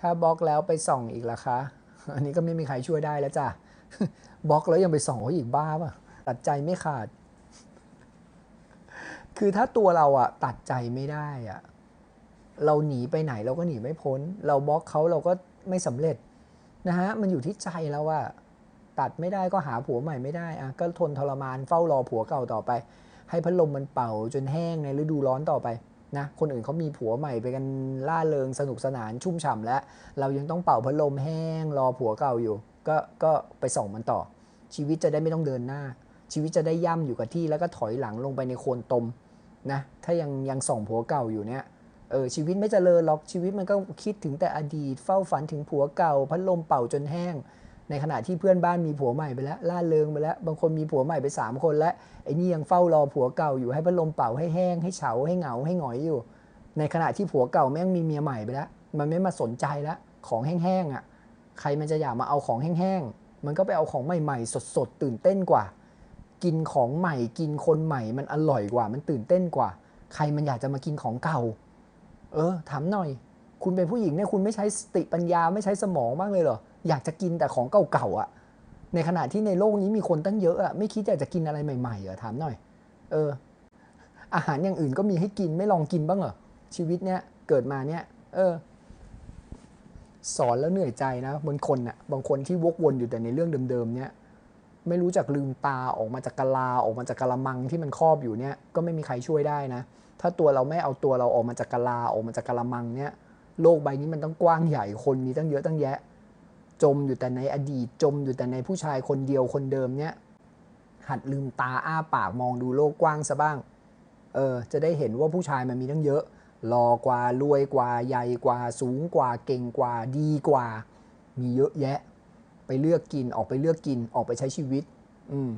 ถ้าบล็อกแล้วไปส่องอีกล่ะคะ อันนี้ก็ไม่มีใครช่วยได้แล้วจ้ะบล็อกแล้วยังไปส่องเขาอีกบ้าป่ะ ตัดใจไม่ขาด คือถ้าตัวเราอะตัดใจไม่ได้อะเราหนีไปไหนเราก็หนีไม่พ้น เราบล็อกเขาเราก็ไม่สำเร็จนะฮะมันอยู่ที่ใจแล้วว่าตัดไม่ได้ก็หาผัวใหม่ไม่ได้อะก็ทนทรมานเฝ้ารอผัวเก่าต่อไป ให้พัดลมมันเป่าจนแห้งในฤดูร้อนต่อไป นะคนอื่นเขามีผัวใหม่ไปกันล่าเริงสนุกสนานชุ่มฉ่ำแล้ว เรายังต้องเป่าพัดลมแห้งรอผัวเก่าอยู่ ก็ก็ไปส่องมันต่อ ชีวิตจะได้ไม่ต้องเดินหน้า ชีวิตจะได้ย่ำอยู่กับที่แล้วก็ถอยหลังลงไปในโคลนตมนะถ้ายังยังส่องผัวเก่าอยู่เนี่ยเออชีวิตไม่เจริญหรอกชีวิตมันก็คิดถึงแต่อดีตเฝ้าฝันถึงผัวเก่า พัดลมเป่าจนแห้ง ในขณะที่เพื่อนบ้านมีผัวใหม่ไปแล้วล่าเริงไปแล้ว บางคนมีผัวใหม่ไปสามคนแล้วไอ้นี่ยังเฝ้ารอผัวเก่าอยู่ให้พัดลมเป่าให้แห้งให้เฉาให้เหงาให้หงอยอยู่ ในขณะที่ผัวเก่าแม่งมีเมียใหม่ไปแล้วมันไม่มาสนใจแล้วของแห้งๆอะใครมันจะอยากมาเอาของแห้งๆมันก็ไปเอาของใหม่ๆสดๆตื่นเต้นกว่า กินของใหม่กินคนใหม่มันอร่อยกว่ามันตื่นเต้นกว่า ใครมันอยากจะมากินของเก่า เออถามหน่อย คุณเป็นผู้หญิงเนี่ยคุณไม่ใช้สติปัญญาไม่ใช้สมองบ้างเลยเหรอ อยากจะกินแต่ของเก่าๆอะ ในขณะที่ในโลกนี้มีคนตั้งเยอะอะไม่คิดอยากจะกินอะไรใหม่ๆเหรอถามหน่อย เออ อาหารอย่างอื่นก็มีให้กินไม่ลองกินบ้างเหรอชีวิตเนี้ยเกิดมาเนี่ยเออ สอนแล้วเหนื่อยใจนะบางคนน่ะบางคนที่วกวนอยู่แต่ในเรื่องเดิมๆเนี่ยไม่รู้จักลืมตาออกมาจากกะลาออกมาจากกะละมังที่มันครอบอยู่เนี่ยก็ไม่มีใครช่วยได้นะ ถ้าตัวเราไม่เอาตัวเราออกมาจากกะลาออกมาจากกะละมังเนี่ยโลกใบนี้มันต้องกว้างใหญ่คนมีตั้งเยอะตั้งแยะ จมอยู่แต่ในอดีตจมอยู่แต่ในผู้ชายคนเดียวคนเดิมเนี่ยหัดลืมตาอ้าปากมองดูโลกกว้างซะบ้างเออจะได้เห็นว่าผู้ชายมันมีตั้งเยอะหล่อกว่ารวยกว่าใหญ่กว่าสูงกว่าเก่งกว่าดีกว่า มีเยอะแยะ ไปเลือกกินออกไปเลือกกินออกไปใช้ชีวิต อืม